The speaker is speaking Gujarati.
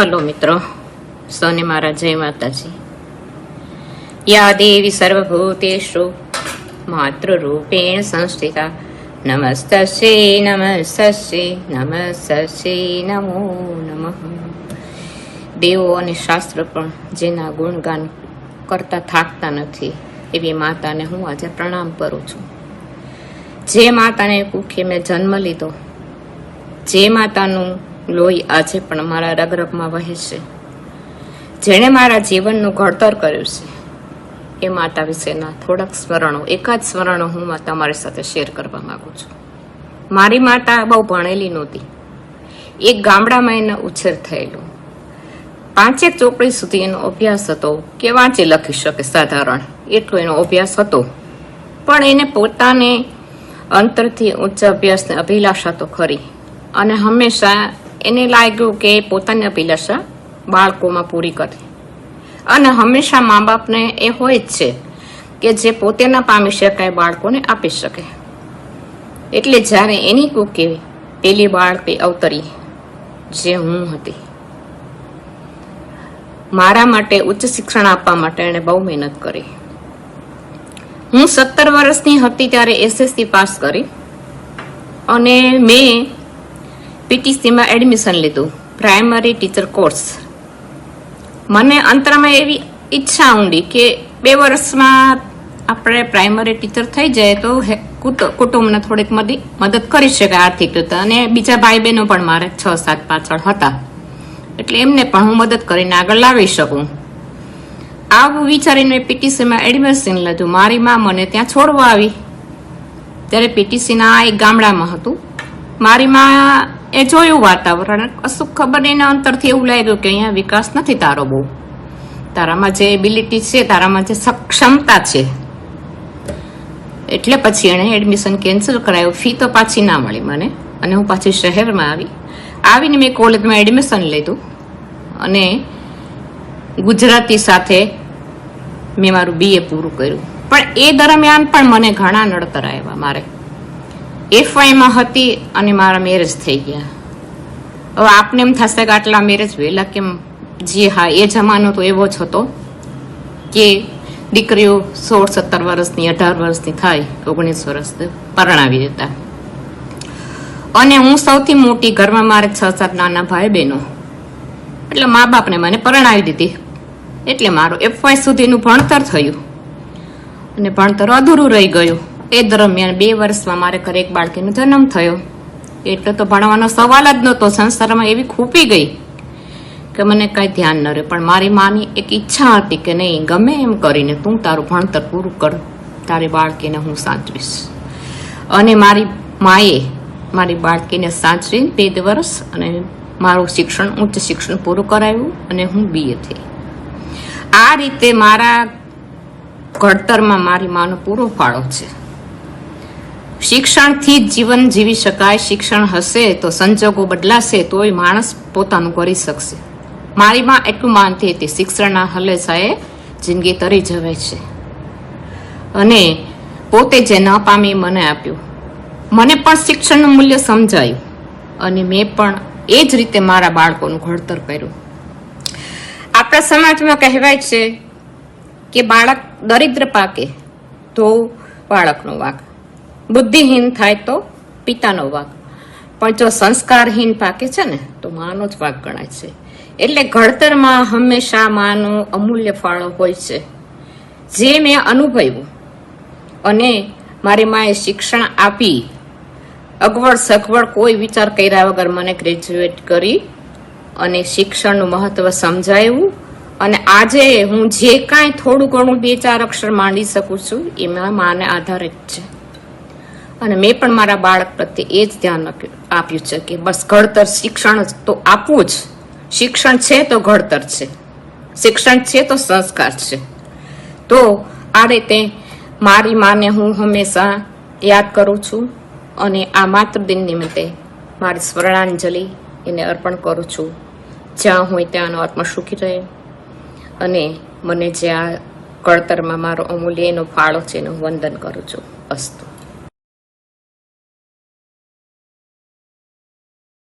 હલો મિત્રો, સૌને મારા જય માતાજી. યા દેવી સર્વભૂતેષુ માતૃરૂપેણ સંસ્થિતા. નમસ્તસ્ય નમસ્તે નમસ્તે નમો નમઃ. દેવો અને શાસ્ત્ર પણ જેના ગુણગાન કરતા થાકતા નથી, એવી માતાને હું આજે પ્રણામ કરું છું. જે માતાને કુખે મેં જન્મ લીધો, જે માતાનું લોહી આજે પણ મારા રગરગમાં વહે છે. જેણે મારા જીવનનું ઘડતર કર્યું છે. એ માતા વિશેના થોડાક સ્મરણો, એકાદ સ્મરણો હું તમારી સાથે શેર કરવા માંગુ છું. મારી માતા બહુ ભણેલી નહોતી. એક ગામડામાં એનો ઉછેર થયેલો. પાંચેક ચોપડી સુધી એનો અભ્યાસ હતો. કે વાંચી લખી શકે સાધારણ. એટલો એનો અભ્યાસ હતો. પણ એને પોતાને અંતરથી ઉચ્ચ અભ્યાસની અભિલાષા તો ખરી. અને હંમેશા એને લાગ્યું કે પોતાની અભિલાષા બાળકોમાં પૂરી કરી. અને હંમેશા મા બાપને એ હોય જ છે કે જે પોતે ન પામી શકાય બાળકોને આપી શકે. એટલે જ્યારે એની કુકે પેલી બાળકી અવતરી, જે હું હતી. મારા માટે ઉચ્ચ શિક્ષણ આપવા માટે એણે બહુ મહેનત કરી. હું સત્તર વર્ષની હતી ત્યારે એસએસસી પાસ કરી. અને મેં પીટીસીમાં એડમિશન લીધું. પ્રાઇમરી ટીચર કોર્સ મને અંતરમાં એવી ઈચ્છા ઊંડી કે બે વર્ષમાં આપણે પ્રાઇમરી ટીચર થઈ જાય તો કુટુંબને થોડીક મદી, મદદ કરી શકાય આર્થિક રીતે. અને બીજા ભાઈ બહેનો પણ મારે છ, સાત, પાછળ હતા. એટલે એમને પણ હું મદદ કરીને આગળ લાવી શકું. આવું વિચારીને પીટીસીમાં એડમિશન લીધું. મારી મા મને ત્યાં છોડવા આવી. ત્યારે પીટીસીના એક ગામડામાં હતું. મારી માં એ જોયું વાતાવરણ. કશું ખબર એના અંતરથી એવું લાગ્યું કે અહીંયા વિકાસ નથી તારો બહુ. તારામાં જે એબિલિટી છે, તારામાં જે સક્ષમતા છે. એટલે પછી એણે એડમિશન કેન્સલ કરાયું. ફી તો પાછી ના મળી મને. અને હું પાછી શહેરમાં આવી. આવીને મેં કોલેજમાં એડમિશન લીધું. અને ગુજરાતી સાથે મેં મારું બીએ પૂરું કર્યું. પણ એ દરમિયાન પણ મને ઘણા નડતર આવ્યા મારે. એફવાયમાં હતી અને મારા મેરેજ થઈ ગયા. હવે આપને એમ થશે કે આટલા મેરેજ વહેલા કેમ? જી હા, એ જમાનો તો એવો જ હતો કે દીકરીઓ સોળ, સત્તર વર્ષની, અઢાર વર્ષની થાય, ઓગણીસ વર્ષ પરણાવી દેતા. અને હું સૌથી મોટી ઘરમાં મારે છ, સાત નાના ભાઈ બહેનો એટલે મા બાપને મને પરણાવી દીધી. એટલે મારું એફવાય સુધીનું ભણતર થયું. અને ભણતર અધૂરું રહી ગયું. એ દરમિયાન બે વર્ષમાં મારે ઘરે એક બાળકીનો જન્મ થયો. એટલે તો ભણવાનો સવાલ જ નહોતો. સંસારમાં એવી ખૂપી ગઈ કે મને કાંઈ ધ્યાન ન રહે પણ મારી માની એક ઈચ્છા હતી કે નહીં, ગમે એમ કરીને તું તારું ભણતર પૂરું કર. તારી બાળકીને હું સાચવીશ. અને મારી માએ મારી બાળકીને સાચવી બે વર્ષ અને મારું શિક્ષણ, ઉચ્ચ શિક્ષણ પૂરું કરાવ્યું અને હું બીએ થઈ. આ રીતે મારા ઘડતરમાં મારી માનો પૂરો ફાળો છે. શિક્ષણથી જ જીવન જીવી શકાય, શિક્ષણ હશે તો સંજોગો બદલાશે તોય માણસ પોતાનું કરી શકશે. મારીમાં એટલું માનતી હતી, શિક્ષણના હલેસાએ જિંદગી તરી જવાય છે. અને પોતે જે ન પામી મને આપ્યું. મને પણ શિક્ષણનું મૂલ્ય સમજાયું અને મેં પણ એ જ રીતે મારા બાળકોનું ઘડતર કર્યું. આપણા સમાજમાં કહેવાય છે કે બાળક દરિદ્ર પાકે તો બાળકનો વાક. બુદ્ધિહીન થાય તો પિતાનો વાક. પણ જો સંસ્કારહીન પાકે છે ને, તો માનો જ વાક ગણાય છે. એટલે ઘડતરમાં હંમેશા માનો અમૂલ્ય ફાળો હોય છે. જે મેં અનુભવ્યું અને મારી માએ શિક્ષણ આપી, અગવડ સગવડ કોઈ વિચાર કર્યા વગર મને ગ્રેજ્યુએટ કરી અને શિક્ષણનું મહત્વ સમજાયું અને આજે હું જે કાંઈ થોડું ઘણું બે ચાર અક્ષર માંડી શકું છું, એમાં માને આધારિત છે. અને મેં પણ મારા બાળક પ્રત્યે એ જ ધ્યાન આપ્યું- છે કે બસ ઘડતર શિક્ષણ જ તો આપવું જ. શિક્ષણ છે તો ઘડતર છે. શિક્ષણ છે તો સંસ્કાર છે. તો આ રીતે મારી માને હું હંમેશા યાદ કરું છું અને આ માતૃદિન નિમિત્તે મારી સ્મરણાંજલિ એને અર્પણ કરું છું. જ્યાં હોય ત્યાંનો આત્મા સુખી રહે અને મને જે આ કળતરમાં મારો અમૂલ્ય એનો ફાળો છે એનું વંદન કરું છું. અસ્તુ.